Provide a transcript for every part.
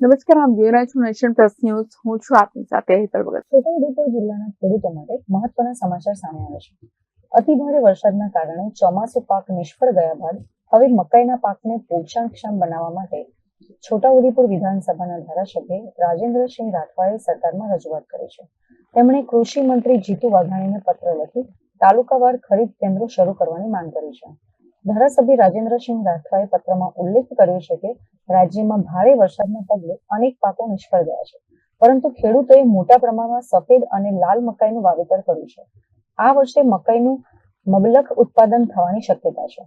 નમસ્કાર આપ જોઈ રહ્યા નેશન પ્લસ ન્યૂઝ. હું છું આપની સાથે હેતલ ભગત. છોટાઉદેપુર જિલ્લાના ખેડૂતો માટે મહત્વના સમાચાર સામે આવે છે. અતિભારે વરસાદના કારણે ચોમાસુ પાક નિષ્ફળ ગયા બાદ હવે મકાઈના પાકને પોષણક્ષમ બનાવવા માટે છોટાઉદેપુર વિધાનસભાના ધારાસભ્ય રાજેન્દ્રસિંહ રાઠવાએ સરકારમાં રજૂઆત કરી છે. તેમણે કૃષિ મંત્રી જીતુ વાઘાણીને પત્ર લખી તાલુકાવાર ખરીદ કેન્દ્રો શરૂ કરવાની માંગ કરી છે. ધારાસભ્ય રાજેન્દ્રસિંહ રાઠવાએ પત્રમાં ઉલ્લેખ કર્યો છે કે રાજ્યમાં ભારે વરસાદના પગલે અનેક પાકો નિષ્ફળ ગયા છે. પરંતુ ખેડૂતોએ મોટા પ્રમાણમાં સફેદ અને લાલ મકાઈનું વાવેતર કર્યું છે. આ વર્ષે મકાઈનું મબલક ઉત્પાદન થવાની શક્યતા છે.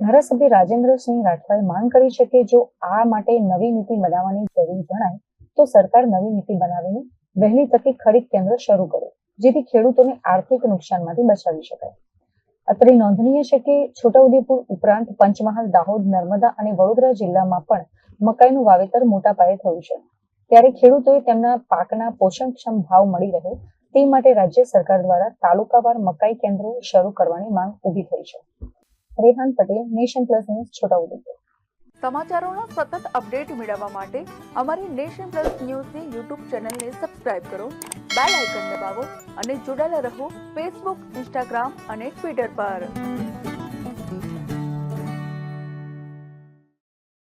ધારાસભ્ય રાજેન્દ્રસિંહ રાઠવાએ માંગ કરી છે કે જો આ માટે નવી નીતિ બનાવવાની જરૂર જણાય, તો સરકાર નવી નીતિ બનાવીને વહેલી તકે ખરીદ કેન્દ્ર શરૂ કરે, જેથી ખેડૂતોને આર્થિક નુકસાનમાંથી બચાવી શકાય. અત્રે નોંધનીય છે કે છોટાઉદેપુર ઉપરાંત પંચમહાલ, દાહોદ, નર્મદા અને વડોદરા જિલ્લામાં પણ મકાઈનું વાવેતર મોટા પાયે થયું છે. ત્યારે ખેડૂતોએ તેમના પાકના પોષણક્ષમ ભાવ મળી રહે તે માટે રાજ્ય સરકાર દ્વારા તાલુકાવાર મકાઈ કેન્દ્રો શરૂ કરવાની માંગ ઊભી થઈ છે. Rehan Patel, nation plus news, Chhota Udepur. સમાચારોના સતત અપડેટ મેળવવા માટે અમારી નેશન પ્લસ ન્યૂઝની યુટ્યુબ ચેનલને સબસ્ક્રાઇબ કરો, બેલ આઇકન દબાવો અને જોડાયેલા રહો ફેસબુક ઇન્સ્ટાગ્રામ અને ટ્વિટર પર.